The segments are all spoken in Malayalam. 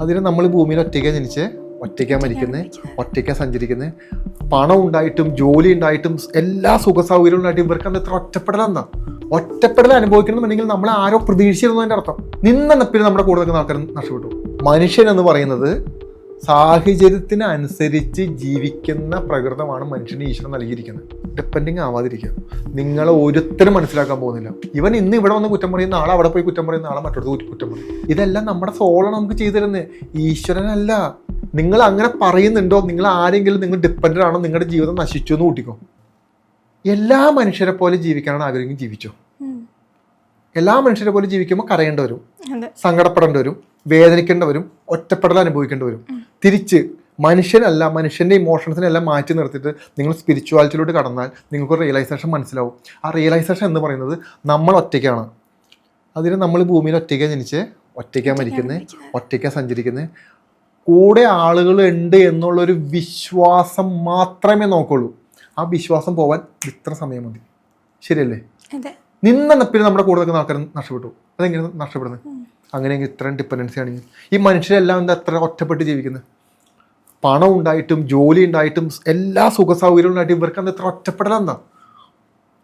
അതിന് നമ്മൾ ഭൂമിയിൽ ഒറ്റയ്ക്കാണ് ജനിച്ച്? ഒറ്റയ്ക്കാണ് മരിക്കുന്നത് ഒറ്റയ്ക്കാണ് സഞ്ചരിക്കുന്നത് പണം ഉണ്ടായിട്ടും ജോലി ഉണ്ടായിട്ടും എല്ലാ സുഖ സൗകര്യവും ഉണ്ടായിട്ടും ഇവർക്ക് അത് എത്ര ഒറ്റപ്പെടൽ എന്താ ഒറ്റപ്പെടൽ അനുഭവിക്കണമെന്നുണ്ടെങ്കിൽ നമ്മൾ ആരോ പ്രതീക്ഷിച്ചിരുന്നതിന്റെ അർത്ഥം. നിന്ന പിന്നെ നമ്മുടെ കൂടെ നിൽക്കുന്ന ആൾക്കാർ നഷ്ടപ്പെട്ടു. മനുഷ്യൻ എന്ന് പറയുന്നത് സാഹചര്യത്തിന് അനുസരിച്ച് ജീവിക്കുന്ന പ്രകൃതമാണ് മനുഷ്യന് ഈശ്വരൻ നൽകിയിരിക്കുന്നത്. ഡിപ്പെൻഡിങ് ആവാതിരിക്കുക. നിങ്ങൾ ഒരുത്തരും മനസ്സിലാക്കാൻ പോകുന്നില്ല. ഇവൻ ഇന്ന് ഇവിടെ വന്ന് കുറ്റം പറയുന്ന ആളെ അവിടെ പോയി കുറ്റം പറയുന്ന ആളെ മറ്റൊരു കുറ്റം പറയും. ഇതെല്ലാം നമ്മുടെ സോളാണ് നമുക്ക് ചെയ്തു തരുന്നത് ഈശ്വരനല്ല. നിങ്ങൾ അങ്ങനെ പറയുന്നുണ്ടോ? നിങ്ങൾ ആരെങ്കിലും നിങ്ങൾ ഡിപ്പെൻഡന്റ് ആണോ? നിങ്ങളുടെ ജീവിതം നശിച്ചു എന്ന് കൂട്ടിക്കോ. എല്ലാ മനുഷ്യരെ പോലെ ജീവിക്കാനാണ് ആഗ്രഹിക്കും ജീവിച്ചോ. എല്ലാ മനുഷ്യരെ പോലെ ജീവിക്കുമ്പോൾ കരയേണ്ടി വരും. സങ്കടപ്പെടേണ്ടി വരും. വേദനിക്കേണ്ടി വരും ഒറ്റപ്പെടൽ അനുഭവിക്കേണ്ടി വരും തിരിച്ച് മനുഷ്യനല്ല മനുഷ്യന്റെ ഇമോഷൻസിനെല്ലാം മാറ്റി നിർത്തിയിട്ട് നിങ്ങൾ സ്പിരിച്വാലിറ്റിയിലോട്ട് കടന്നാൽ നിങ്ങൾക്ക് റിയലൈസേഷൻ മനസ്സിലാവും. ആ റിയലൈസേഷൻ എന്ന് പറയുന്നത് നമ്മൾ ഒറ്റയ്ക്കാണ്. അതിന് നമ്മൾ ഭൂമിയിൽ ഒറ്റയ്ക്കാണ് ജനിച്ച്? ഒറ്റയ്ക്കാണ് മരിക്കുന്നത് ഒറ്റയ്ക്കാണ് സഞ്ചരിക്കുന്നത് കൂടെ ആളുകൾ ഉണ്ട് എന്നുള്ളൊരു വിശ്വാസം മാത്രമേ നോക്കുള്ളൂ. ആ വിശ്വാസം പോവാൻ ഇത്ര സമയം മതി. ശരിയല്ലേ? അതെ. നിന്ന പിന്നെ നമ്മുടെ കൂടെ നിൽക്കുന്ന ആൾക്കാർ നഷ്ടപ്പെട്ടു. അതെങ്ങനെ നഷ്ടപ്പെടുന്നത്? അങ്ങനെയെങ്കിൽ ഇത്രയും ഡിപ്പെൻഡൻസി ആണെങ്കിൽ ഈ മനുഷ്യരെല്ലാം എന്താ അത്ര ഒറ്റപ്പെട്ട് ജീവിക്കുന്നത്? പണം ഉണ്ടായിട്ടും ജോലി ഉണ്ടായിട്ടും എല്ലാ സുഖ സൗകര്യവും ഉണ്ടായിട്ടും ഇവർക്ക് എന്താ ഇത്ര ഒറ്റപ്പെടൽ എന്താ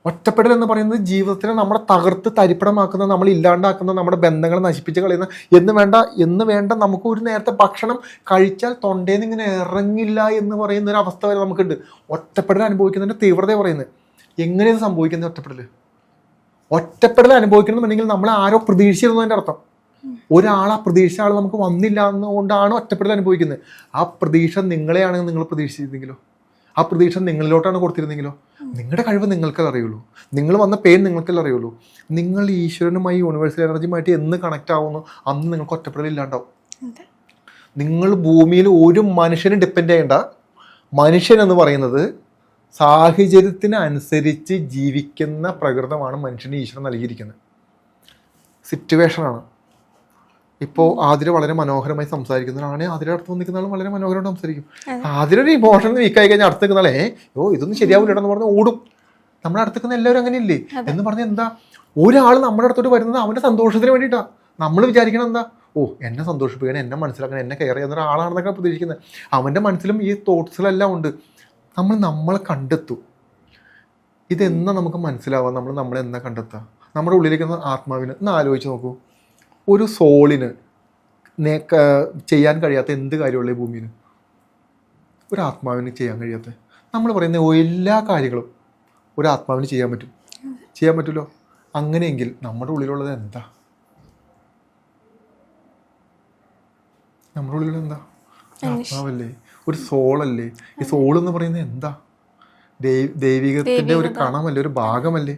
ഒറ്റപ്പെടൽ എന്ന് പറയുന്നത് ജീവിതത്തിനെ നമ്മളെ തകർത്ത് തരിപ്പണമാക്കുന്ന നമ്മൾ ഇല്ലാണ്ടാക്കുന്ന നമ്മുടെ ബന്ധങ്ങൾ നശിപ്പിച്ച് കളയുന്ന എന്ന് വേണ്ട എന്ന് വേണ്ട നമുക്ക് ഒരു നേരത്തെ ഭക്ഷണം കഴിച്ചാൽ തൊണ്ടയിൽ നിന്ന് ഇങ്ങനെ ഇറങ്ങില്ല എന്ന് പറയുന്ന ഒരു അവസ്ഥ വരെ നമുക്കുണ്ട്. ഒറ്റപ്പെടൽ അനുഭവിക്കുന്നതിന്റെ തീവ്രത പറയുന്നത്. എങ്ങനെയാണ് സംഭവിക്കുന്നത് ഒറ്റപ്പെടൽ ഒറ്റപ്പെടൽ അനുഭവിക്കണമെന്നുണ്ടെങ്കിൽ നമ്മൾ ആരോ പ്രതീക്ഷിച്ചിരുന്നതിന്റെ അർത്ഥം. ഒരാൾ ആ പ്രതീക്ഷ ആൾ നമുക്ക് വന്നില്ല എന്നുകൊണ്ടാണ് ഒറ്റപ്പെടൽ അനുഭവിക്കുന്നത്. ആ പ്രതീക്ഷ നിങ്ങളെയാണ് നിങ്ങൾ പ്രതീക്ഷിച്ചിരുന്നെങ്കിലോ? ആ പ്രതീക്ഷ നിങ്ങളിലോട്ടാണ് കൊടുത്തിരുന്നെങ്കിലോ? നിങ്ങളുടെ കഴിവ് നിങ്ങൾക്ക് അറിയുള്ളൂ. നിങ്ങൾ വന്ന പേര് നിങ്ങൾക്കല്ല അറിയുള്ളൂ. നിങ്ങൾ ഈശ്വരനുമായി യൂണിവേഴ്സൽ എനർജിയുമായിട്ട് എന്ന് കണക്ട് ആവുന്നു അന്ന് നിങ്ങൾക്ക് ഒറ്റപ്പെടൽ ഇല്ലാണ്ടാവും. നിങ്ങൾ ഭൂമിയിൽ ഒരു മനുഷ്യനും ഡിപ്പെൻഡ് ചെയ്യേണ്ട. മനുഷ്യൻ എന്ന് പറയുന്നത് സാഹചര്യത്തിനനുസരിച്ച് ജീവിക്കുന്ന പ്രകൃതമാണ് മനുഷ്യന് ഈശ്വരൻ നൽകിയിരിക്കുന്നത്. സിറ്റുവേഷനാണ് ഇപ്പോൾ ആതിര വളരെ മനോഹരമായി സംസാരിക്കുന്ന ആളാണ് ആതിര അടുത്ത് നിൽക്കുന്ന ആളും വളരെ മനോഹരമായിട്ട് സംസാരിക്കും. ആതിരൊരു ഇമോഷൻ വീക്കായി കഴിഞ്ഞാൽ അടുത്ത് നിൽക്കുന്ന ആളെ ഓ ഇതൊന്നും ശരിയാവില്ല എന്ന് പറഞ്ഞ് ഓടും. നമ്മുടെ അടുത്ത് നിൽക്കുന്ന എല്ലാവരും അങ്ങനെ ഇല്ലേ എന്ന് പറഞ്ഞാൽ എന്താ ഒരാൾ നമ്മുടെ അടുത്തോട്ട് വരുന്നത് അവന്റെ സന്തോഷത്തിന് വേണ്ടിയിട്ടാണ് നമ്മൾ വിചാരിക്കണം എന്താ ഓ എന്നെ സന്തോഷിപ്പിക്കണം എന്നെ മനസ്സിലാക്കണം എന്നെ കെയർ ചെയ്യുന്ന ഒരാളാണെന്നൊക്കെ പ്രതീക്ഷിക്കുന്നത്. അവന്റെ മനസ്സിലും ഈ തോട്ട്സിലെല്ലാം ഉണ്ട്. നമ്മൾ നമ്മളെ കണ്ടെത്തും. ഇതെന്നാ നമുക്ക് മനസ്സിലാവാം? നമ്മൾ നമ്മളെന്നാ കണ്ടെത്തുക നമ്മുടെ ഉള്ളിലിരിക്കുന്ന ആത്മാവിനെ ഒന്ന് ആലോചിച്ച് നോക്കൂ. ഒരു സോളിന് ചെയ്യാൻ കഴിയാത്ത എന്ത് കാര്യമുള്ള ഈ ഭൂമിയിൽ ഒരു ആത്മാവിന് ചെയ്യാൻ കഴിയാത്ത. നമ്മൾ പറയുന്ന എല്ലാ കാര്യങ്ങളും ഒരു ആത്മാവിന് ചെയ്യാൻ പറ്റും. ചെയ്യാൻ പറ്റുമല്ലോ അങ്ങനെയെങ്കിൽ നമ്മുടെ ഉള്ളിലുള്ളത് എന്താ? നമ്മുടെ ഉള്ളിൽ എന്താ? ആത്മാവല്ലേ? ഒരു സോളല്ലേ? ഈ സോൾ എന്ന് പറയുന്നത് എന്താ? ദൈവികത്തിന്റെ ഒരു കണമല്ലേ? ഒരു ഭാഗമല്ലേ?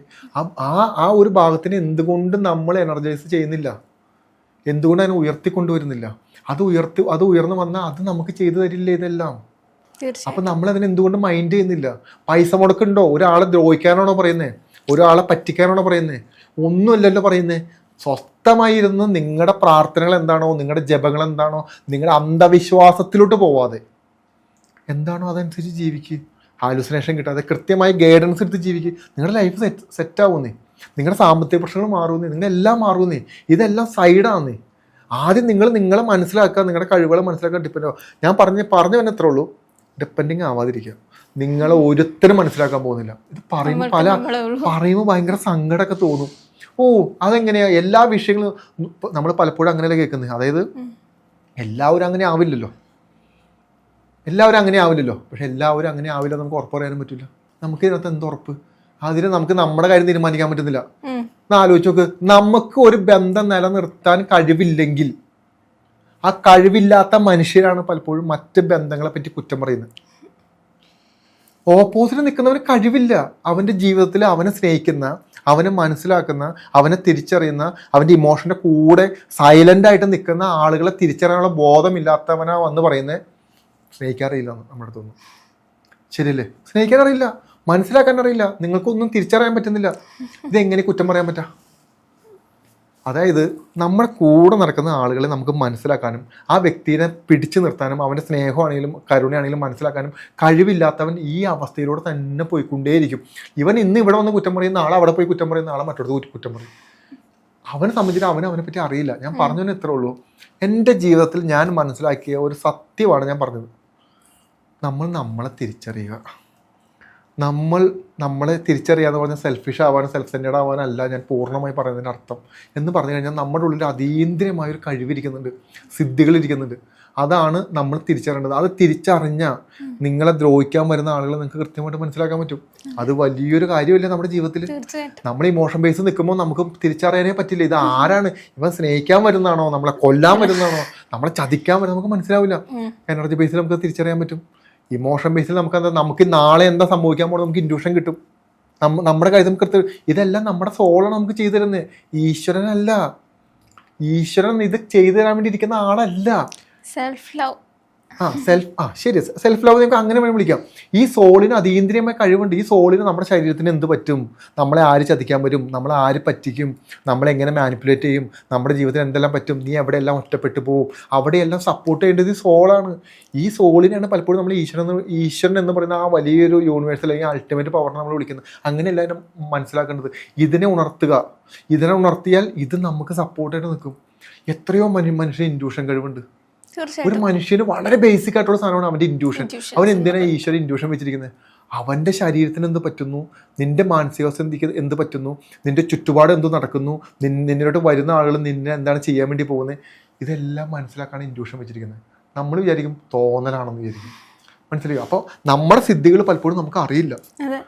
ആ- ആ ഒരു ഭാഗത്തിന് എന്തുകൊണ്ട് നമ്മൾ എനർജൈസ് ചെയ്യുന്നില്ല? എന്തുകൊണ്ട് അതിനെ ഉയർത്തിക്കൊണ്ടുവരുന്നില്ല? അത് ഉയർത്തി അത് ഉയർന്നു വന്നാൽ അത് നമുക്ക് ചെയ്തു തരില്ലേ ഇതെല്ലാം? അപ്പൊ നമ്മൾ അതിനെ എന്തുകൊണ്ട് മൈൻഡ് ചെയ്യുന്നില്ല? പൈസ മുടക്കുണ്ടോ ഒരാളെ ദ്രോഹിക്കാനാണോ പറയുന്നത് ഒരാളെ പറ്റിക്കാനാണോ പറയുന്നത് ഒന്നുമല്ലല്ലോ പറയുന്നത് സ്വസ്ഥമായി ഇരുന്ന് നിങ്ങളുടെ പ്രാർത്ഥനകൾ എന്താണോ നിങ്ങളുടെ ജപങ്ങൾ എന്താണോ നിങ്ങളുടെ അന്ധവിശ്വാസത്തിലോട്ട് പോവാതെ എന്താണോ അതനുസരിച്ച് ജീവിക്കുക ഹാലുസിനേഷൻ കിട്ടാതെ കൃത്യമായി ഗൈഡൻസ് എടുത്ത് ജീവിക്കുക നിങ്ങളുടെ ലൈഫ് സെറ്റ് സെറ്റ് ആവുന്നേ. നിങ്ങളുടെ സാമ്പത്തിക പ്രശ്നങ്ങൾ മാറുന്നേ നിങ്ങളുടെ എല്ലാം മാറുന്നേ ഇതെല്ലാം സൈഡാന്നേ. ആദ്യം നിങ്ങൾ നിങ്ങളെ മനസ്സിലാക്കുക നിങ്ങളുടെ കഴിവുകളെ മനസ്സിലാക്കാൻ ഡിപ്പെൻഡ് ആവും. ഞാൻ പറഞ്ഞ പറഞ്ഞു തന്നെ എത്ര ഉള്ളൂ. ഡിപ്പെൻഡിങ് ആവാതിരിക്കുക. നിങ്ങളെ ഒരുത്തരും മനസ്സിലാക്കാൻ പോകുന്നില്ല. ഇത് പറയുമ്പോൾ പല പറയുമ്പോൾ ഭയങ്കര സങ്കടമൊക്കെ തോന്നും. ഓ അതെങ്ങനെയാ? എല്ലാ വിഷയങ്ങളും നമ്മൾ പലപ്പോഴും അങ്ങനെയല്ലേ കേൾക്കുന്നത് അതായത് എല്ലാവരും അങ്ങനെ ആവില്ലല്ലോ. എല്ലാവരും അങ്ങനെ ആവില്ലല്ലോ. പക്ഷെ എല്ലാവരും അങ്ങനെ ആവില്ല നമുക്ക് ഉറപ്പ് പറയാനും പറ്റില്ല നമുക്ക് ഇതിനകത്ത് എന്തോ ഉറപ്പ് അതിന് നമുക്ക് നമ്മുടെ കാര്യം തീരുമാനിക്കാൻ പറ്റുന്നില്ല. ആലോചിച്ച് നോക്ക്. നമുക്ക് ഒരു ബന്ധം നിലനിർത്താൻ കഴിവില്ലെങ്കിൽ ആ കഴിവില്ലാത്ത മനുഷ്യരാണ് പലപ്പോഴും മറ്റ് ബന്ധങ്ങളെ പറ്റി കുറ്റം പറയുന്നത്. ഓപ്പോസിറ്റ് നിൽക്കുന്നവന് കഴിവില്ല. അവന്റെ ജീവിതത്തിൽ അവനെ സ്നേഹിക്കുന്ന അവനെ മനസ്സിലാക്കുന്ന അവനെ തിരിച്ചറിയുന്ന അവന്റെ ഇമോഷന്റെ കൂടെ സൈലന്റ് ആയിട്ട് നിൽക്കുന്ന ആളുകളെ തിരിച്ചറിയാനുള്ള ബോധമില്ലാത്തവനാ വന്ന് പറയുന്നത് സ്നേഹിക്കാറില്ല എന്ന് നമ്മുടെ അടുത്തൊന്നും ശരിയല്ലേ? സ്നേഹിക്കാൻ അറിയില്ല മനസ്സിലാക്കാൻ അറിയില്ല നിങ്ങൾക്കൊന്നും തിരിച്ചറിയാൻ പറ്റുന്നില്ല. ഇതെങ്ങനെ കുറ്റം പറയാൻ പറ്റാ? അതായത് നമ്മുടെ കൂടെ നടക്കുന്ന ആളുകളെ നമുക്ക് മനസ്സിലാക്കാനും ആ വ്യക്തിയെ പിടിച്ചു നിർത്താനും അവന്റെ സ്നേഹമാണെങ്കിലും കരുണയാണെങ്കിലും മനസ്സിലാക്കാനും കഴിവില്ലാത്തവൻ ഈ അവസ്ഥയിലൂടെ തന്നെ പോയിക്കൊണ്ടേയിരിക്കും. ഇവൻ ഇന്ന് ഇവിടെ വന്ന് കുറ്റം പറയും നാളെ അവിടെ പോയി കുറ്റം പറയും നാളെ മറ്റൊരു കുറ്റം പറയും. അവനെ സംബന്ധിച്ച് അവന് അവനെ പറ്റി അറിയില്ല. ഞാൻ പറഞ്ഞതിന് ഇത്രേ ഉള്ളൂ. എന്റെ ജീവിതത്തിൽ ഞാൻ മനസ്സിലാക്കിയ ഒരു സത്യമാണ് ഞാൻ പറഞ്ഞത്. നമ്മൾ നമ്മളെ തിരിച്ചറിയുക. നമ്മൾ നമ്മളെ തിരിച്ചറിയാന്ന് പറഞ്ഞാൽ സെൽഫിഷ് ആവാനും സെൽഫ് സെന്റേഡ് ആവാനല്ല ഞാൻ പൂർണമായി പറയുന്നതിന്റെ അർത്ഥം. എന്ന് പറഞ്ഞു കഴിഞ്ഞാൽ നമ്മുടെ ഉള്ളിൽ അതീന്ദ്രിയമായ ഒരു കഴിവിരിക്കുന്നുണ്ട് സിദ്ധികളിരിക്കുന്നുണ്ട് അതാണ് നമ്മൾ തിരിച്ചറിയേണ്ടത്. അത് തിരിച്ചറിഞ്ഞാൽ നിങ്ങളെ ദ്രോഹിക്കാൻ വരുന്ന ആളുകളെ നിങ്ങൾക്ക് കൃത്യമായിട്ട് മനസ്സിലാക്കാൻ പറ്റും. അത് വലിയൊരു കാര്യമല്ലേ നമ്മുടെ ജീവിതത്തിൽ. നമ്മൾ ഇമോഷൻ ബേസ് നിൽക്കുമ്പോൾ നമുക്ക് തിരിച്ചറിയാനേ പറ്റില്ല. ഇത് ആരാണ്? ഇവൻ സ്നേഹിക്കാൻ വരുന്നതാണോ? നമ്മളെ കൊല്ലാൻ വരുന്നതാണോ? നമ്മളെ ചതിക്കാൻ വരുന്ന നമുക്ക് മനസ്സിലാവില്ല. എനർജി ബേസിൽ നമുക്ക് തിരിച്ചറിയാൻ പറ്റും. ഇമോഷൻ ബേസിൽ നമുക്ക് എന്താ നമുക്ക് നാളെ എന്താ സംഭവിക്കാൻ പോകുന്നത് നമുക്ക് ഇൻഡ്യൂഷൻ കിട്ടും. നമ്മ നമ്മുടെ കാര്യം നമുക്ക് ഇതെല്ലാം നമ്മുടെ സോളാണ് നമുക്ക് ചെയ്തു തരുന്നത് ഈശ്വരനല്ല. ഈശ്വരൻ ഇത് ചെയ്തു തരാൻ വേണ്ടി ഇരിക്കുന്ന ആളല്ല. സെൽഫ് ലവ് ആ സെൽഫ് ആ ശരി. സെൽഫ് ലവ് നമുക്ക് അങ്ങനെ വേണം വിളിക്കാം. ഈ സോളിന് അതീന്ദ്രിയമായ കഴിവുണ്ട്. ഈ സോളിന് നമ്മുടെ ശരീരത്തിന് എന്ത് പറ്റും? നമ്മളെ ആര് ചതിക്കാൻ വരും? നമ്മളെ ആര് പറ്റിക്കും? നമ്മളെ എങ്ങനെ മാനിപ്പുലേറ്റ് ചെയ്യും? നമ്മുടെ ജീവിതത്തിൽ എന്തെല്ലാം പറ്റും? നീ എവിടെയെല്ലാം ഒറ്റപ്പെട്ടു പോകും അവിടെയെല്ലാം സപ്പോർട്ട് ചെയ്യേണ്ടത് ഈ സോളാണ് ഈ സോളിനെയാണ് പലപ്പോഴും നമ്മൾ ഈശ്വരൻ എന്ന് ഈശ്വരൻ എന്ന് പറയുന്ന ആ വലിയൊരു യൂണിവേഴ്സ് അല്ലെങ്കിൽ അൾട്ടിമേറ്റ് പവറിനെ നമ്മൾ വിളിക്കുന്നത്. അങ്ങനെയല്ല അതിനെ മനസ്സിലാക്കേണ്ടത്. ഇതിനെ ഉണർത്തുക. ഇതിനെ ഉണർത്തിയാൽ ഇത് നമുക്ക് സപ്പോർട്ടായിട്ട് നിൽക്കും. എത്രയോ മനു മനുഷ്യൻ ഇൻഡ്യൂഷൻ കഴിവുണ്ട്. ഒരു മനുഷ്യന് വളരെ ബേസിക് ആയിട്ടുള്ള സാധനമാണ് അവന്റെ ഇൻഡ്യൂഷൻ അവൻ എന്തിനാ ഈശ്വര ഇൻഡ്യൂഷൻ വെച്ചിരിക്കുന്നത് അവന്റെ ശരീരത്തിന് എന്ത് പറ്റുന്നു? നിന്റെ മാനസികാവസ്ഥ എന്ത് പറ്റുന്നു? നിന്റെ ചുറ്റുപാട് എന്ത് നടക്കുന്നു? നിന്നോട്ട് വരുന്ന ആളുകൾ നിന്നെ എന്താണ് ചെയ്യാൻ വേണ്ടി പോകുന്നത് ഇതെല്ലാം മനസ്സിലാക്കാണ് ഇൻഡ്യൂഷൻ വെച്ചിരിക്കുന്നത് നമ്മൾ വിചാരിക്കും തോന്നലാണെന്ന് വിചാരിക്കും. മനസ്സിലായോ? അപ്പോൾ നമ്മുടെ സിദ്ധികൾ പലപ്പോഴും നമുക്ക് അറിയില്ല. അതെ.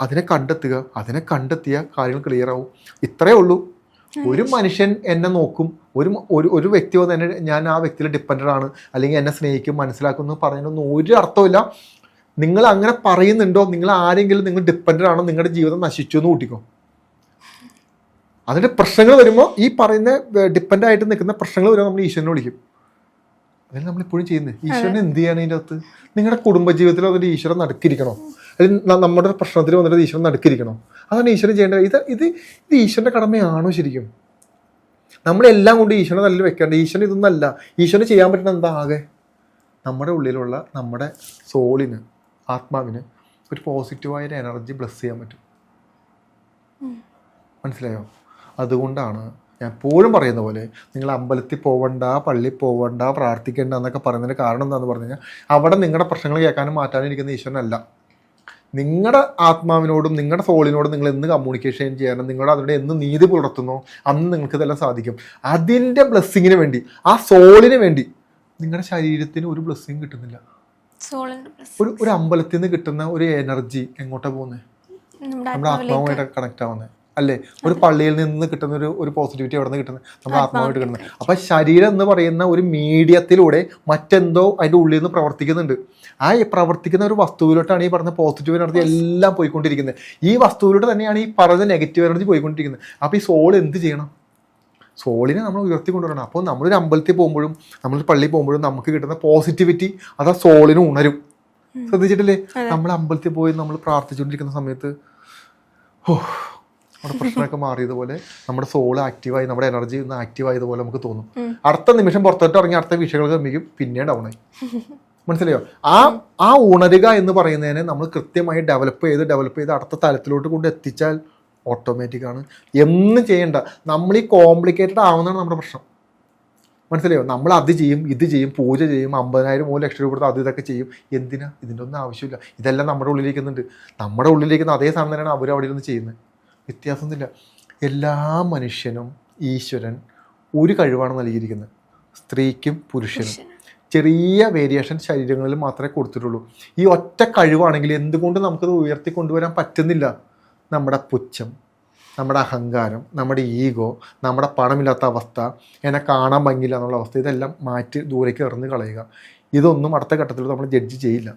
അതിനെ കണ്ടെത്തുക അതിനെ കണ്ടെത്തിയ കാര്യങ്ങൾ ക്ലിയർ ആവും. ഇത്രയേ ഉള്ളൂ. ഒരു മനുഷ്യൻ എന്നെ നോക്കും ഒരു ഒരു ഒരു വ്യക്തി വന്ന് എന്നെ ഞാൻ ആ വ്യക്തിയിൽ ഡിപ്പെൻഡഡ് ആണ് അല്ലെങ്കിൽ എന്നെ സ്നേഹിക്കും മനസ്സിലാക്കുന്നു പറയുന്നൊന്നും ഒരു അർത്ഥമില്ല നിങ്ങൾ അങ്ങനെ പറയുന്നുണ്ടോ? നിങ്ങൾ ആരെങ്കിലും നിങ്ങൾ ഡിപ്പെൻഡഡ് ആണോ? നിങ്ങളുടെ ജീവിതം നശിച്ചു എന്ന് കൂട്ടിക്കോ അതിന്റെ പ്രശ്നങ്ങൾ വരുമ്പോൾ ഈ പറയുന്ന ഡിപ്പെൻഡ് ആയിട്ട് നിൽക്കുന്ന പ്രശ്നങ്ങൾ വരുമ്പോൾ നമ്മൾ ഈശ്വരനെ വിളിക്കും. അതല്ല നമ്മൾ ഇപ്പോഴും ചെയ്യുന്നത്? ഈശ്വരൻ എന്ത് ചെയ്യാണ് ഇതിന്റെ അകത്ത്? നിങ്ങളുടെ കുടുംബജീവിതത്തിൽ അതിന്റെ ഈശ്വരൻ നടുക്കിരിക്കണോ? അല്ലെങ്കിൽ നമ്മുടെ പ്രശ്നത്തിൽ വന്നിട്ട് ഈശ്വരൻ നടുക്കിരിക്കണോ? അതാണ് ഈശ്വരൻ ചെയ്യേണ്ടത്. ഇത് ഇത് ഇത് ഈശ്വരന്റെ കടമയാണോ ശരിക്കും? നമ്മളെല്ലാം കൊണ്ട് ഈശ്വരനെ നല്ല വെക്കേണ്ടത് ഈശ്വരൻ ഇതൊന്നല്ല. ഈശ്വരന് ചെയ്യാൻ പറ്റുന്ന എന്താ ആകെ? നമ്മുടെ ഉള്ളിലുള്ള നമ്മുടെ സോളിന് ആത്മാവിന് ഒരു പോസിറ്റീവായ ഒരു എനർജി ബ്ലസ് ചെയ്യാൻ പറ്റും. മനസ്സിലായോ? അതുകൊണ്ടാണ് ഞാൻ എപ്പോഴും പറയുന്ന പോലെ നിങ്ങൾ അമ്പലത്തിൽ പോവണ്ട പള്ളി പോവണ്ട പ്രാർത്ഥിക്കേണ്ട എന്നൊക്കെ പറയുന്നതിന് കാരണം എന്താണെന്ന് പറഞ്ഞു കഴിഞ്ഞാൽ അവിടെ നിങ്ങളുടെ പ്രശ്നങ്ങൾ കേൾക്കാനും മാറ്റാനും ഇരിക്കുന്ന ഈശ്വരനല്ല. നിങ്ങളുടെ ആത്മാവിനോടും നിങ്ങളുടെ സോളിനോടും നിങ്ങൾ എന്ന് കമ്മ്യൂണിക്കേഷൻ ചെയ്യാനും? നിങ്ങളുടെ അതിനോട് എന്ന് നീതി പുലർത്തുന്നോ? അന്ന് നിങ്ങൾക്ക് ഇതെല്ലാം സാധിക്കും. അതിന്റെ ബ്ലെസ്സിങ്ങിന് വേണ്ടി ആ സോളിന് വേണ്ടി നിങ്ങളുടെ ശരീരത്തിന് ഒരു ബ്ലെസ്സിങ് കിട്ടുന്നില്ല. ഒരു ഒരു അമ്പലത്തിൽ നിന്ന് കിട്ടുന്ന ഒരു എനർജി എങ്ങോട്ടാണ് പോകുന്നത് നമ്മുടെ ആത്മാവുമായിട്ട് കണക്ട് ആവുന്നത് അല്ലേ? ഒരു പള്ളിയിൽ നിന്ന് കിട്ടുന്ന ഒരു ഒരു പോസിറ്റിവിറ്റി അവിടെ നിന്ന് കിട്ടുന്നത് നമ്മൾ ആത്മാവായിട്ട് കിട്ടുന്നത് അപ്പൊ ശരീരം എന്ന് പറയുന്ന ഒരു മീഡിയത്തിലൂടെ മറ്റെന്തോ അതിന്റെ ഉള്ളിൽ നിന്ന് പ്രവർത്തിക്കുന്നുണ്ട്. ആ പ്രവർത്തിക്കുന്ന ഒരു വസ്തുവിലോട്ടാണ് ഈ പറഞ്ഞ പോസിറ്റീവ് എനർജി എല്ലാം പോയിക്കൊണ്ടിരിക്കുന്നത് ഈ വസ്തുവിലൂടെ തന്നെയാണ് ഈ പറഞ്ഞ നെഗറ്റീവ് എനർജി പോയിക്കൊണ്ടിരിക്കുന്നത് അപ്പൊ ഈ സോൾ എന്ത് ചെയ്യണം? സോളിനെ നമ്മൾ ഉയർത്തി കൊണ്ടുവരണം അപ്പോൾ നമ്മളൊരു അമ്പലത്തിൽ പോകുമ്പോഴും നമ്മൾ പള്ളിയിൽ പോകുമ്പോഴും നമുക്ക് കിട്ടുന്ന പോസിറ്റിവിറ്റി അത് ആ സോളിന് ഉണരും. ശ്രദ്ധിച്ചിട്ടില്ലേ? നമ്മൾ അമ്പലത്തിൽ പോയി നമ്മൾ പ്രാർത്ഥിച്ചുകൊണ്ടിരിക്കുന്ന സമയത്ത് ഓ നമ്മുടെ പ്രശ്നമൊക്കെ മാറിയതുപോലെ നമ്മുടെ സോൾ ആക്റ്റീവായി നമ്മുടെ എനർജി ഒന്ന് ആക്റ്റീവ് ആയതുപോലെ നമുക്ക് തോന്നും. അടുത്ത നിമിഷം പുറത്തോട്ട് ഇറങ്ങി അടുത്ത വിഷയങ്ങൾ ഗമിക്കും പിന്നെ ഡൗൺ ആയി. മനസ്സിലായോ? ആ ആ ഉണരുക എന്ന് പറയുന്നതിനെ നമ്മൾ കൃത്യമായി ഡെവലപ്പ് ചെയ്ത് ഡെവലപ്പ് ചെയ്ത് അടുത്ത തലത്തിലോട്ട് കൊണ്ട് എത്തിച്ചാൽ ഓട്ടോമാറ്റിക് ആണ്. എന്നും ചെയ്യേണ്ട. നമ്മൾ ഈ കോംപ്ലിക്കേറ്റഡ് ആവുന്നതാണ് നമ്മുടെ പ്രശ്നം. മനസ്സിലായോ? നമ്മൾ അത് ചെയ്യും ഇത് ചെയ്യും പൂജ ചെയ്യും അമ്പതിനായിരം മൂന്ന് ലക്ഷം രൂപ കൊടുത്ത് അത് ഇതൊക്കെ ചെയ്യും. എന്തിനാ? ഇതിന്റെ ഒന്നും ആവശ്യമില്ല. ഇതെല്ലാം നമ്മുടെ ഉള്ളിലിരിക്കുന്നുണ്ട്. നമ്മുടെ ഉള്ളിലിരിക്കുന്ന അതേ സാധനം തന്നെയാണ് അവർ അവിടെ ഇരുന്ന് ചെയ്യുന്നത്. വ്യത്യാസമൊന്നുമില്ല. എല്ലാ മനുഷ്യനും ഈശ്വരൻ ഒരു കഴിവാണ് നൽകിയിരിക്കുന്നത്. സ്ത്രീക്കും പുരുഷനും. ചെറിയ വേരിയേഷൻ ശരീരങ്ങളിൽ മാത്രമേ കൊടുത്തിട്ടുള്ളൂ. ഈ ഒറ്റ കഴിവാണെങ്കിൽ എന്തുകൊണ്ട് നമുക്കത് ഉയർത്തിക്കൊണ്ടുവരാൻ പറ്റുന്നില്ല? നമ്മുടെ പുച്ഛം നമ്മുടെ അഹങ്കാരം നമ്മുടെ ഈഗോ നമ്മുടെ പണമില്ലാത്ത അവസ്ഥ എന്നെ കാണാൻ ഭംഗിയില്ല എന്നുള്ള അവസ്ഥ ഇതെല്ലാം മാറ്റി ദൂരേക്ക് എറിഞ്ഞ് കളയുക. ഇതൊന്നും അടുത്ത ഘട്ടത്തിൽ നമ്മൾ ജഡ്ജ് ചെയ്യില്ല.